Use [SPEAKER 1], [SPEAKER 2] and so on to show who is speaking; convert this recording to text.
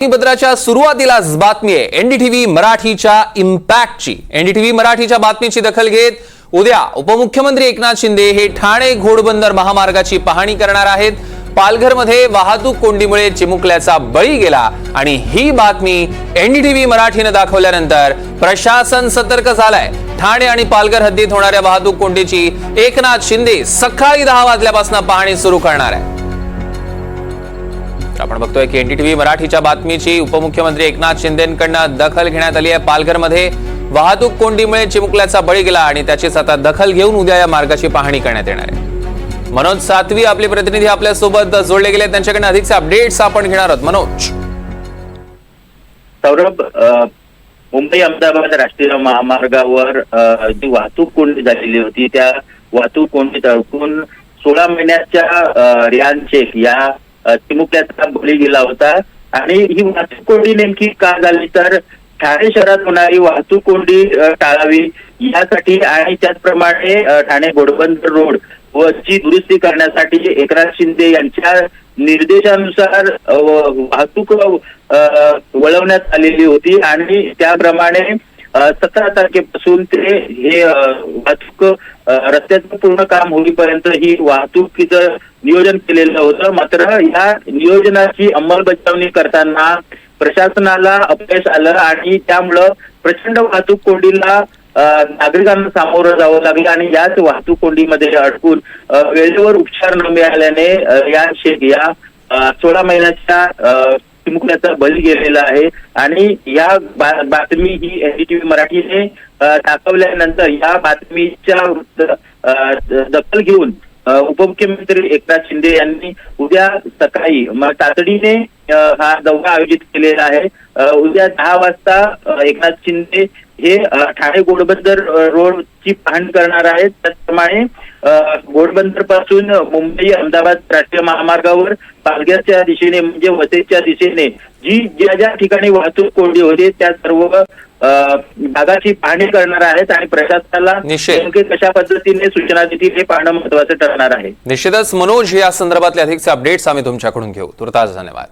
[SPEAKER 1] बातमीपत्राच्या सुरुवातीलाच बातमी आहे. एनडीटीव्ही मराठीच्या इम्पॅक्टची. एनडीटीव्ही मराठीच्या बातमीची दखल घेत उद्या उपमुख्यमंत्री एकनाथ शिंदे हे ठाणे घोडबंदर महामार्गाची पाहणी करणार आहेत. पालघरमध्ये वाहतूक कोंडीमुळे चिमुकल्याचा बळी गेला आणि ही बातमी एनडीटीव्ही मराठीनं दाखवल्यानंतर प्रशासन सतर्क झालंय. ठाणे आणि पालघर हद्दीत होणाऱ्या वाहतूक कोंडीची एकनाथ शिंदे सकाळी दहा वाजल्यापासून पाहणी सुरू करणार आहे आपण बघतोय की एनडीटीव्ही मराठीच्या बातमीची उपमुख्यमंत्री एकनाथ शिंदेकडनं दखल घेण्यात आली आहे. पालघरमध्ये वाहतूक कोंडीमुळे चिमुकल्याचा बळी गेला आणि त्याचीच आता दखल घेऊन उद्या या मार्गाची पाहणी करण्यात येणार आहे. मनोज सातवी आपले प्रतिनिधी आपल्यासोबत जोडले गेले त्यांच्याकडनं अधिकचे अपडेट्स आपण घेणार आहोत. मनोज.
[SPEAKER 2] सौरभ मुंबई अहमदाबाद राष्ट्रीय महामार्गावर जी वाहतूक कोंडी झालेली होती त्या वाहतूक कोंडीत अडकून सोळा महिन्याच्या रियान शेख या चिमुकल्याचा बळी गेला होता. आणि ही वाहतूक कोंडी नेमकी का झाली? तर ठाणे शहरात होणारी वाहतूक कोंडी टाळावी यासाठी आणि त्याचप्रमाणे ठाणे घोडबंदर रोड व ची दुरुस्ती करण्यासाठी एकनाथ शिंदे यांच्या निर्देशानुसार वाहतूक वळवण्यात आलेली होती. आणि त्याप्रमाणे सतरा तारखेपासून ते हे वाहतूक रस्त्याचं पूर्ण काम होईपर्यंत ही वाहतुकीचं नियोजन केलेलं होतं. मात्र या नियोजनाची अंमलबजावणी करताना प्रशासनाला अपयश आलं आणि त्यामुळं प्रचंड वाहतूक कोंडीला नागरिकांना सामोरं जावं लागलं आणि याच वाहतूक कोंडीमध्ये अडकून वेळेवर उपचार न मिळाल्याने या शेख या सोळा महिन्याच्या चिमुकल्याचा बळी गेलेला आहे आणि या बातमी ही एनडीटीव्ही मराठीने दाखवल्यानंतर या बातमीच्या दखल घेऊन उपमुख्यमंत्री एकनाथ शिंदे यांनी उद्या सकाळी तातडीने हा दौरा आयोजित केलेला आहे. उद्या दहा वाजता एकनाथ शिंदे हे ठाणे घोडबंदर रोड रोडची पाहणी करणार आहेत. त्याचप्रमाणे घोडबंदरपासून मुंबई अहमदाबाद राष्ट्रीय महामार्गावर पालघरच्या दिशेने म्हणजे वसईच्या दिशेने जी ज्या ज्या ठिकाणी वाहतूक कोंडी होते त्या सर्व भागाची पाहणी करणार आहेत आणि प्रशासनाला. नेमके कशा पद्धतीने सूचना देतील हे पाहणं महत्वाचं ठरणार आहे.
[SPEAKER 1] निश्चितच मनोज या संदर्भातले अधिकचे अपडेट्स आम्ही तुमच्याकडून घेऊ. तुर्तास धन्यवाद.